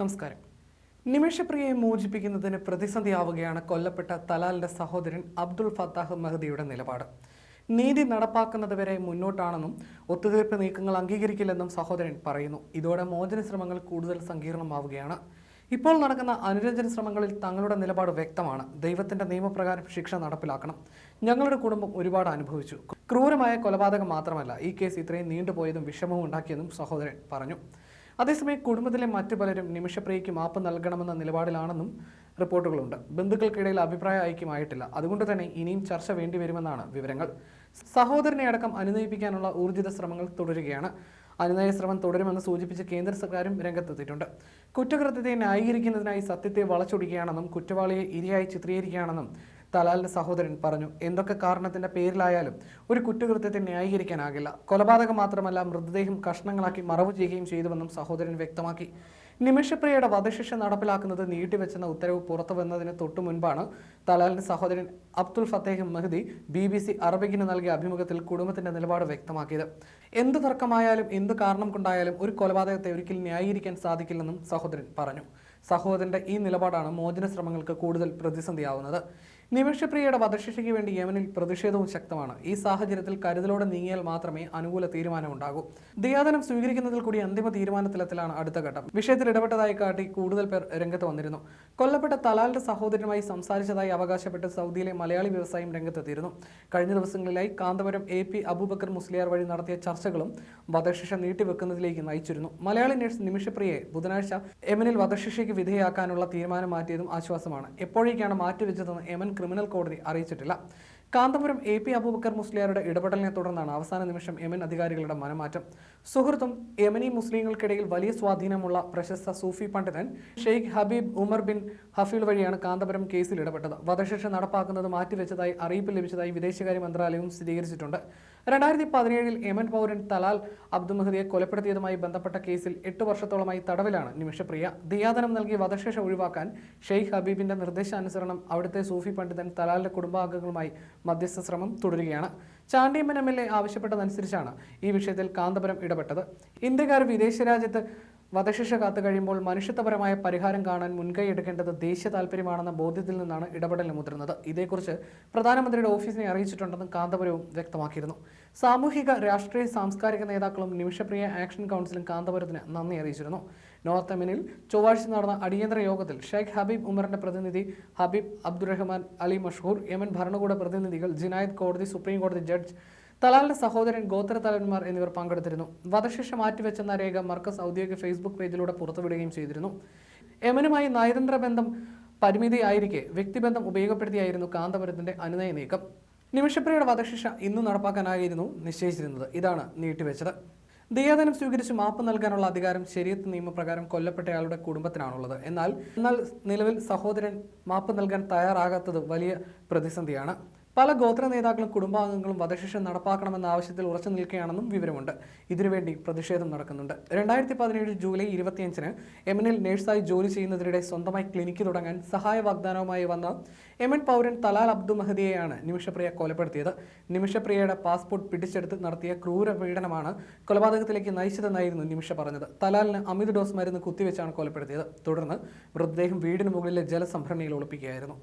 നമസ്കാരം. നിമിഷപ്രിയയെ മോചിപ്പിക്കുന്നതിന് പ്രതിസന്ധിയാവുകയാണ് കൊല്ലപ്പെട്ട തലാലിന്റെ സഹോദരൻ അബ്ദുൾ ഫത്താഹ് മഹദിയുടെ നിലപാട്. നീതി നടപ്പാക്കുന്നത് വരെ മുന്നോട്ടാണെന്നും ഒത്തുതീർപ്പ് നീക്കങ്ങൾ അംഗീകരിക്കില്ലെന്നും സഹോദരൻ പറയുന്നു. ഇതോടെ മോചന ശ്രമങ്ങൾ കൂടുതൽ സങ്കീർണമാവുകയാണ്. ഇപ്പോൾ നടക്കുന്ന അനുരഞ്ജന ശ്രമങ്ങളിൽ തങ്ങളുടെ നിലപാട് വ്യക്തമാണ്. ദൈവത്തിന്റെ നിയമപ്രകാരം ശിക്ഷ നടപ്പിലാക്കണം. ഞങ്ങളുടെ കുടുംബം ഒരുപാട് അനുഭവിച്ചു. ക്രൂരമായ കൊലപാതകം മാത്രമല്ല ഈ കേസ് ഇത്രയും നീണ്ടുപോയതും വിഷമവും ഉണ്ടാക്കിയതും സഹോദരൻ പറഞ്ഞു. അതേസമയം കുടുംബത്തിലെ മറ്റു പലരും നിമിഷപ്രിയയ്ക്ക് മാപ്പ് നൽകണമെന്ന നിലപാടിലാണെന്നും റിപ്പോർട്ടുകളുണ്ട്. ബന്ധുക്കൾക്കിടയിൽ അഭിപ്രായ ഐക്യമായിട്ടില്ല. അതുകൊണ്ട് തന്നെ ഇനിയും ചർച്ച വേണ്ടിവരുമെന്നാണ് വിവരങ്ങൾ. സഹോദരനെ അടക്കം അനുനയിപ്പിക്കാനുള്ള ഊർജിത ശ്രമങ്ങൾ തുടരുകയാണ്. അനുനയ ശ്രമം തുടരുമെന്ന് സൂചിപ്പിച്ച് കേന്ദ്ര സർക്കാരും രംഗത്തെത്തിയിട്ടുണ്ട്. കുറ്റകൃത്യത്തെ ന്യായീകരിക്കുന്നതിനായി സത്യത്തെ വളച്ചൊടിക്കുകയാണെന്നും കുറ്റവാളിയെ ഇരയായി ചിത്രീകരിക്കുകയാണെന്നും തലാലിന്റെ സഹോദരൻ പറഞ്ഞു എന്തൊക്കെ കാരണത്തിന്റെ പേരിലായാലും ഒരു കുറ്റകൃത്യത്തെ ന്യായീകരിക്കാനാകില്ല. കൊലപാതകം മാത്രമല്ല മൃതദേഹം കഷ്ണങ്ങളാക്കി മറവ് ചെയ്യുകയും ചെയ്തുവെന്നും സഹോദരൻ വ്യക്തമാക്കി. നിമിഷപ്രിയയുടെ വധശിക്ഷ നടപ്പിലാക്കുന്നത് നീട്ടിവെച്ചെന്ന ഉത്തരവ് പുറത്തു വന്നതിന് തൊട്ടു മുൻപാണ് തലാലിന്റെ സഹോദരൻ Abdul Fattah Mahdi B B C അറബിക്കിന് നൽകിയ അഭിമുഖത്തിൽ കുടുംബത്തിന്റെ നിലപാട് വ്യക്തമാക്കിയത്. എന്ത് തർക്കമായാലും എന്ത് കാരണം കൊണ്ടായാലും ഒരു കൊലപാതകത്തെ ഒരിക്കലും ന്യായീകരിക്കാൻ സാധിക്കില്ലെന്നും സഹോദരൻ പറഞ്ഞു. സഹോദരന്റെ ഈ നിലപാടാണ് മോചന ശ്രമങ്ങൾക്ക് കൂടുതൽ പ്രതിസന്ധിയാവുന്നത്. നിമിഷപ്രിയയുടെ വധശിക്ഷയ്ക്ക് വേണ്ടി യമനിൽ പ്രതിഷേധവും ശക്തമാണ്. ഈ സാഹചര്യത്തിൽ കരുതലോടെ നീങ്ങിയാൽ മാത്രമേ അനുകൂല തീരുമാനമുണ്ടാകൂ ദിയാദനം സ്വീകരിക്കുന്നതിൽ കൂടി അന്തിമ തീരുമാനത്തിലെത്തലാണ് അടുത്ത ഘട്ടം. വിഷയത്തിൽ ഇടപെട്ടതായി കാട്ടി കൂടുതൽ പേർ രംഗത്ത് വന്നിരുന്നു. കൊല്ലപ്പെട്ട തലാലിന്റെ സഹോദരനുമായി സംസാരിച്ചതായി അവകാശപ്പെട്ട് സൗദിയിലെ മലയാളി വ്യവസായം രംഗത്തെത്തിയിരുന്നു. കഴിഞ്ഞ ദിവസങ്ങളിലായി കാന്തപുരം എ പി അബൂബക്കർ മുസ്ലിയാർ വഴി നടത്തിയ ചർച്ചകളും വധശിക്ഷ നീട്ടിവെക്കുന്നതിലേക്ക് നയിച്ചിരുന്നു. മലയാളി നഴ്സ് നിമിഷപ്രിയയെ ബുധനാഴ്ച യമനിൽ വധശിക്ഷയ്ക്ക് വിധേയാക്കാനുള്ള തീരുമാനം മാറ്റിയതും ആശ്വാസമാണ്. എപ്പോഴേക്കാണ് മാറ്റിവെച്ചതെന്ന് യമൻ ക്രിമിനൽ കോടതി അറിയിച്ചിട്ടില്ല. കാന്തപുരം എ പി അബൂബക്കർ മുസ്ലിയാരുടെ ഇടപെടലിനെ തുടർന്നാണ് അവസാന നിമിഷം യമൻ അധികാരികളുടെ മനമാറ്റം. സുഹൃത്തും യമനി മുസ്ലിങ്ങൾക്കിടയിൽ വലിയ സ്വാധീനമുള്ള പ്രശസ്ത സൂഫി പണ്ഡിതൻ Sheikh Habib Umar bin Hafeel വഴിയാണ് കാന്തപുരം കേസിൽ ഇടപെട്ടത്. വധശിക്ഷ നടപ്പാക്കുന്നത് മാറ്റിവെച്ചതായി അറിയിപ്പ് ലഭിച്ചതായി വിദേശകാര്യ മന്ത്രാലയവും സ്ഥിരീകരിച്ചിട്ടുണ്ട്. രണ്ടായിരത്തി പതിനേഴിൽ യമൻ പൗരൻ തലാൽ അബ്ദുൽ മഹദിയെ കൊലപ്പെടുത്തിയതുമായി ബന്ധപ്പെട്ട കേസിൽ എട്ട് വർഷത്തോളമായി തടവിലാണ്. നിമിഷപ്രിയ ദിയാദനം നൽകി വധശേഷ ഒഴിവാക്കാൻ ഷെയ്ഖ് ഹബീബിന്റെ നിർദ്ദേശാനുസരണം അവിടുത്തെ സൂഫി പണ്ഡിതൻ തലാലിന്റെ കുടുംബാംഗങ്ങളുമായി മധ്യസ്ഥ ശ്രമം തുടരുകയാണ്. ചാണ്ടിയമ്മൻ എം എൽ എ ആവശ്യപ്പെട്ടതനുസരിച്ചാണ് ഈ വിഷയത്തിൽ കാന്തപുരം ഇടപെട്ടത്. ഇന്ത്യക്കാർ വിദേശ രാജ്യത്ത് വധശിക്ഷ കാത്തു കഴിയുമ്പോൾ മനുഷ്യത്വപരമായ പരിഹാരം കാണാൻ മുൻകൈ എടുക്കേണ്ടത് ദേശീയ താല്പര്യമാണെന്ന ബോധ്യത്തിൽ നിന്നാണ് ഇടപെടൽ മുതിർന്നത്. ഇതേക്കുറിച്ച് പ്രധാനമന്ത്രിയുടെ ഓഫീസിനെ അറിയിച്ചിട്ടുണ്ടെന്നും കാന്തപുരവും വ്യക്തമാക്കിയിരുന്നു. സാമൂഹിക രാഷ്ട്രീയ സാംസ്കാരിക നേതാക്കളും നിമിഷപ്രിയ ആക്ഷൻ കൗൺസിലും കാന്തപുരത്തിന് നന്ദി അറിയിച്ചിരുന്നു. നോർത്ത് എമിനിൽ ചൊവ്വാഴ്ച നടന്ന അടിയന്തര യോഗത്തിൽ ഷെയ്ഖ് ഹബീബ് ഉമറിന്റെ പ്രതിനിധി Habib Abdurahman Ali Mashoor Yemen ഭരണകൂട പ്രതിനിധികൾ ജിനായത് കോടതി സുപ്രീം കോടതി ജഡ്ജ് തലാലിന്റെ സഹോദരൻ ഗോത്രതലവന്മാർ എന്നിവർ പങ്കെടുത്തിരുന്നു. വധശിക്ഷ മാറ്റിവെച്ചെന്ന രേഖ മർക്കസ് ഔദ്യോഗിക ഫേസ്ബുക്ക് പേജിലൂടെ പുറത്തുവിടുകയും ചെയ്തിരുന്നു. യമനുമായി നയതന്ത്ര ബന്ധം പരിമിതിയായിരിക്കെ വ്യക്തിബന്ധം ഉപയോഗപ്പെടുത്തിയായിരുന്നു കാന്തപുരത്തിന്റെ അനുനയ നീക്കം. നിമിഷപ്രിയയുടെ വധശിക്ഷ ഇന്ന് നടപ്പാക്കാനായിരുന്നു നിശ്ചയിച്ചിരുന്നത്. ഇതാണ് നീട്ടിവെച്ചത്. ദിയാദനം സ്വീകരിച്ച് മാപ്പ് നൽകാനുള്ള അധികാരം ശരീരത്ത് നിയമപ്രകാരം കൊല്ലപ്പെട്ടയാളുടെ കുടുംബത്തിനാണുള്ളത്. എന്നാൽ എന്നാൽ നിലവിൽ സഹോദരൻ മാപ്പ് നൽകാൻ തയ്യാറാകാത്തത് വലിയ പ്രതിസന്ധിയാണ്. പല ഗോത്ര നേതാക്കളും കുടുംബാംഗങ്ങളും വധശിക്ഷ നടപ്പാക്കണമെന്ന ആവശ്യത്തിൽ ഉറച്ചു നിൽക്കുകയാണെന്നും വിവരമുണ്ട്. ഇതിനുവേണ്ടി പ്രതിഷേധം നടക്കുന്നുണ്ട്. രണ്ടായിരത്തി പതിനേഴ് ജൂലൈ ഇരുപത്തിയഞ്ചിന് എമനിൽ നേഴ്സായി ജോലി ചെയ്യുന്നതിനിടെ സ്വന്തമായി ക്ലിനിക്ക് തുടങ്ങാൻ സഹായ വാഗ്ദാനവുമായി വന്ന യമൻ പൗരൻ തലാൽ അബ്ദു മഹദിയെയാണ് നിമിഷപ്രിയ കൊലപ്പെടുത്തിയത്. നിമിഷപ്രിയയുടെ പാസ്പോർട്ട് പിടിച്ചെടുത്ത് നടത്തിയ ക്രൂര പീഡനമാണ് കൊലപാതകത്തിലേക്ക് നയിച്ചതെന്നായിരുന്നു നിമിഷ പറഞ്ഞത്. തലാലിന് അമിത ഡോസ് മരുന്ന് കുത്തിവെച്ചാണ് കൊലപ്പെടുത്തിയത്. തുടർന്ന് മൃതദേഹം വീടിന് മുകളിലെ ജലസംഭരണിയിൽ ഒളിപ്പിക്കുകയായിരുന്നു.